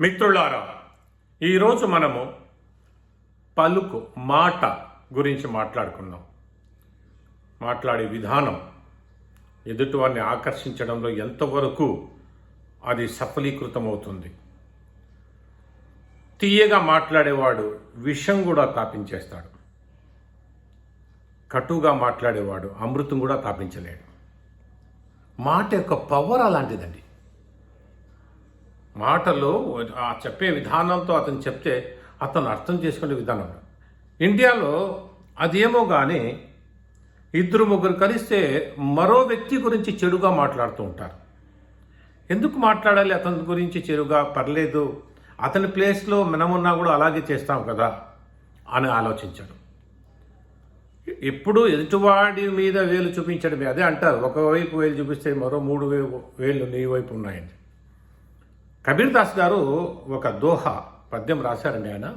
మిత్రులారా ఈరోజు మనము పలుకు మాట గురించి మాట్లాడుకున్నాం. మాట్లాడే విధానం ఎదుటివారిని ఆకర్షించడంలో ఎంతవరకు అది సఫలీకృతమవుతుంది. తీయగా మాట్లాడేవాడు విషం కూడా తాపించేస్తాడు. కటుగా మాట్లాడేవాడు అమృతం కూడా తాపించలేడు. మాట యొక్క పవర్ అలాంటిదండి. మాటలు ఆ చెప్పే విధానంతో అతను చెప్తే అతను అర్థం చేసుకునే విధానం ఇండియాలో అదేమో కానీ ఇద్దరు ముగ్గురు కలిస్తే మరో వ్యక్తి గురించి చెడుగా మాట్లాడుతూ ఉంటారు. ఎందుకు మాట్లాడాలి అతని గురించి చెడుగా? పర్లేదు. అతని ప్లేస్లో మనమున్నా కూడా అలాగే చేస్తాం కదా అని ఆలోచించడం. ఎప్పుడు ఎదుటివాడి మీద వేలు చూపించడమే. అదే అంటారు. ఒకవైపు వేలు చూపిస్తే మరో మూడు వేలు వేలు నీ వైపు ఉన్నాయండి. కబీర్ దాస్ గారు ఒక దోహ పద్యం రాశారండి ఆయన.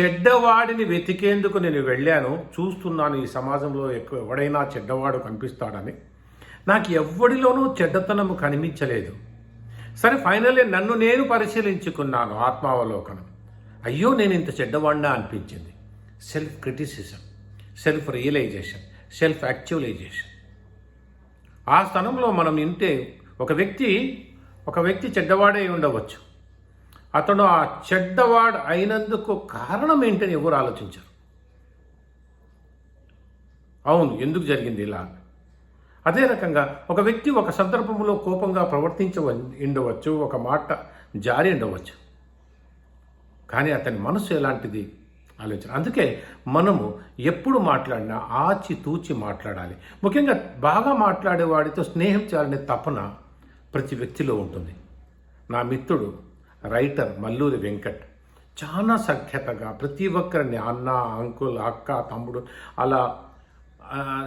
చెడ్డవాడిని వెతికేందుకు నేను వెళ్ళాను చూస్తున్నాను ఈ సమాజంలో ఎక్కువ ఎవడైనా చెడ్డవాడు కనిపిస్తాడని. నాకు ఎవ్వడిలోనూ చెడ్డతనము కనిపించలేదు. సరే ఫైనల్లీ నన్ను నేను పరిశీలించుకున్నాను ఆత్మావలోకనం. అయ్యో నేను ఇంత చెడ్డవాడినా అనిపించింది. Self criticism self realisation self actualisation. ఆ స్థలంలో మనం వింటే ఒక వ్యక్తి ఒక వ్యక్తి చెడ్డవాడే ఉండవచ్చు. అతను ఆ చెడ్డవాడు అయినందుకు కారణం ఏంటని ఎవరు ఆలోచించరు. అవును ఎందుకు జరిగింది ఇలా? అదే రకంగా ఒక వ్యక్తి ఒక సందర్భంలో కోపంగా ప్రవర్తించ ఉండవచ్చు ఒక మాట జారి ఉండవచ్చు. కానీ అతని మనసు ఎలాంటిది? ఆలోచన. అందుకే మనము ఎప్పుడు మాట్లాడినా ఆచి తూచి మాట్లాడాలి. ముఖ్యంగా బాగా మాట్లాడేవాడితో స్నేహం చేయాలనే తపన ప్రతి వ్యక్తిలో ఉంటుంది. నా మిత్రుడు రైటర్ మల్లూరి వెంకట్ చాలా సఖ్యతగా ప్రతి ఒక్కరిని అన్న అంకుల్ అక్క తమ్ముడు అలా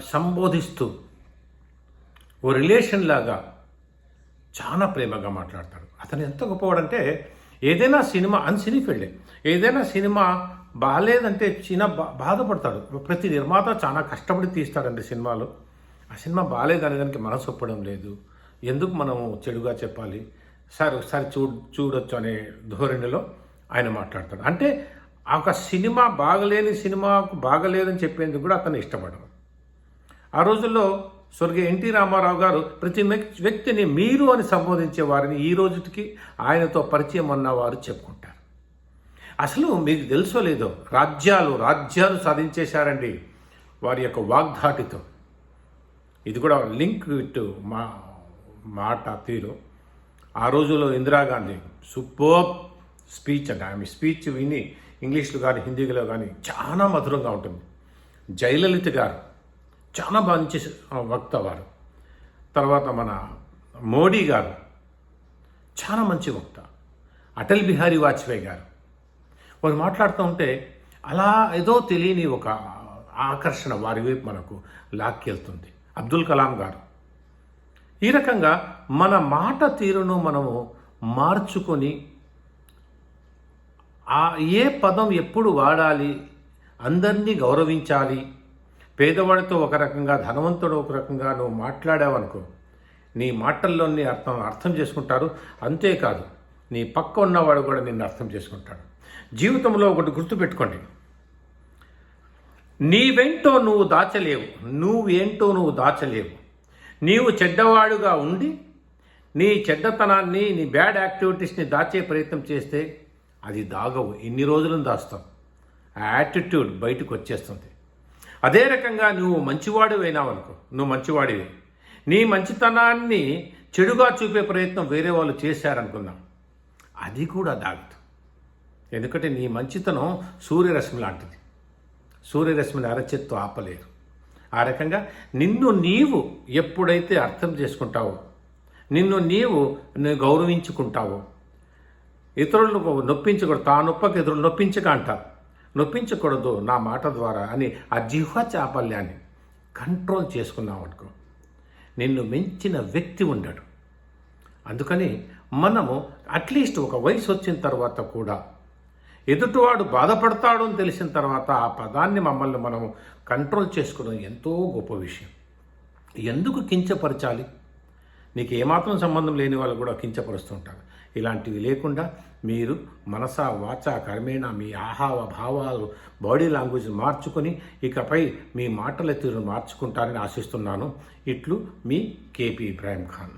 సంబోధిస్తూ ఓ రిలేషన్ లాగా చాలా ప్రేమగా మాట్లాడతాడు. అతను ఎంత గొప్పవాడంటే ఏదైనా సినిమా అని సినీ ఫీల్డే ఏదైనా సినిమా బాగాలేదంటే చిన్న బా బాధపడతాడు. ప్రతి నిర్మాత చాలా కష్టపడి తీస్తాడండి సినిమాలు. ఆ సినిమా బాగాలేదనే దానికి మనసు ఒప్పడం లేదు. ఎందుకు మనం చెడుగా చెప్పాలి? సార్ ఒకసారి చూ చూడొచ్చు అనే ధోరణిలో ఆయన మాట్లాడతాడు. అంటే ఆ ఒక సినిమా బాగలేని సినిమాకు బాగలేదని చెప్పేందుకు కూడా అతను ఇష్టపడరు ఆ రోజుల్లో స్వర్గీయ ఎన్టీ రామారావు గారు ప్రతి వ్యక్తిని మీరు అని సంబోధించే వారిని ఈ రోజుకి ఆయనతో పరిచయం అన్నవారు చెప్పుకుంటారు. అసలు మీకు తెలుసో లేదో రాజ్యాలు రాజ్యాలు సాధించేశారండి వారి యొక్క వాగ్ధాటితో ఇది కూడా లింక్ విత్ మా మాట తీరు. ఆ రోజుల్లో ఇందిరాగాంధీ సూపర్ స్పీచ్ అంటే ఆమె స్పీచ్ విని ఇంగ్లీష్లో కానీ హిందీలో కానీ చాలా మధురంగా ఉంటుంది. జయలలిత గారు చాలా మంచి వక్త వారు. తర్వాత మన మోడీ గారు చాలా మంచి వక్త. అటల్ బిహారీ వాజ్పేయి గారు. వారు మాట్లాడుతూ ఉంటే అలా ఏదో తెలియని ఒక ఆకర్షణ వారి వైపు మనకు లాక్కెళ్తుంది. అబ్దుల్ కలాం గారు. ఈ రకంగా మన మాట తీరును మనము మార్చుకొని ఆ ఏ పదం ఎప్పుడు వాడాలి అందరినీ గౌరవించాలి పేదవాడితో ఒక రకంగా ధనవంతుడు ఒక రకంగా నువ్వు మాట్లాడావనుకో నీ మాటల్లోని అర్థం అర్థం చేసుకుంటారు. అంతేకాదు నీ పక్క ఉన్నవాడు కూడా నిన్ను అర్థం చేసుకుంటాడు. జీవితంలో ఒకటి గుర్తుపెట్టుకోండి. నీవెంటో నువ్వు దాచలేవు నువ్వేంటో నువ్వు దాచలేవు. నీవు చెడ్డవాడుగా ఉండి నీ చెడ్డతనాన్ని నీ బ్యాడ్ యాక్టివిటీస్ని దాచే ప్రయత్నం చేస్తే అది దాగవు. ఎన్ని రోజులను దాస్తావు. ఆ యాటిట్యూడ్ బయటకు వచ్చేస్తుంది. అదే రకంగా నువ్వు మంచివాడు అయినావనుకో నువ్వు మంచివాడివి. నీ మంచితనాన్ని చెడుగా చూపే ప్రయత్నం వేరే వాళ్ళు చేశారనుకుందాం. అది కూడా దాగుతుంది ఎందుకంటే నీ మంచితనం సూర్యరశ్మి లాంటిది. సూర్యరశ్మిని అరచెత్తు ఆపలేరు. ఆ రకంగా నిన్ను నీవు ఎప్పుడైతే అర్థం చేసుకుంటావో నిన్ను నీవు గౌరవించుకుంటావో ఇతరులను నొప్పించకూడదు తా నొప్పకి ఇతరులు నొప్పించక అంటారు. నొప్పించకూడదు నా మాట ద్వారా అని ఆ జిహ్వ చాపల్యాన్ని కంట్రోల్ చేసుకున్నావు అనుకో నిన్ను మించిన వ్యక్తి ఉండడు. అందుకని మనము అట్లీస్ట్ ఒక వయసు వచ్చిన తర్వాత కూడా ఎదుటివాడు బాధపడతాడు అని తెలిసిన తర్వాత ఆ పదాన్ని మమ్మల్ని మనం కంట్రోల్ చేసుకోవడం ఎంతో గొప్ప విషయం. ఎందుకు కించపరచాలి? నీకు ఏమాత్రం సంబంధం లేని వాళ్ళు కూడా కించపరుస్తుంటారు. ఇలాంటివి లేకుండా మీరు మనస వాచ కర్మేణ మీ ఆహావ భావాలు బాడీ లాంగ్వేజ్ మార్చుకొని ఇకపై మీ మాటల తీరును మార్చుకుంటారని ఆశిస్తున్నాను. ఇట్లు మీ కేపీ ఇబ్రాహిం ఖాన్.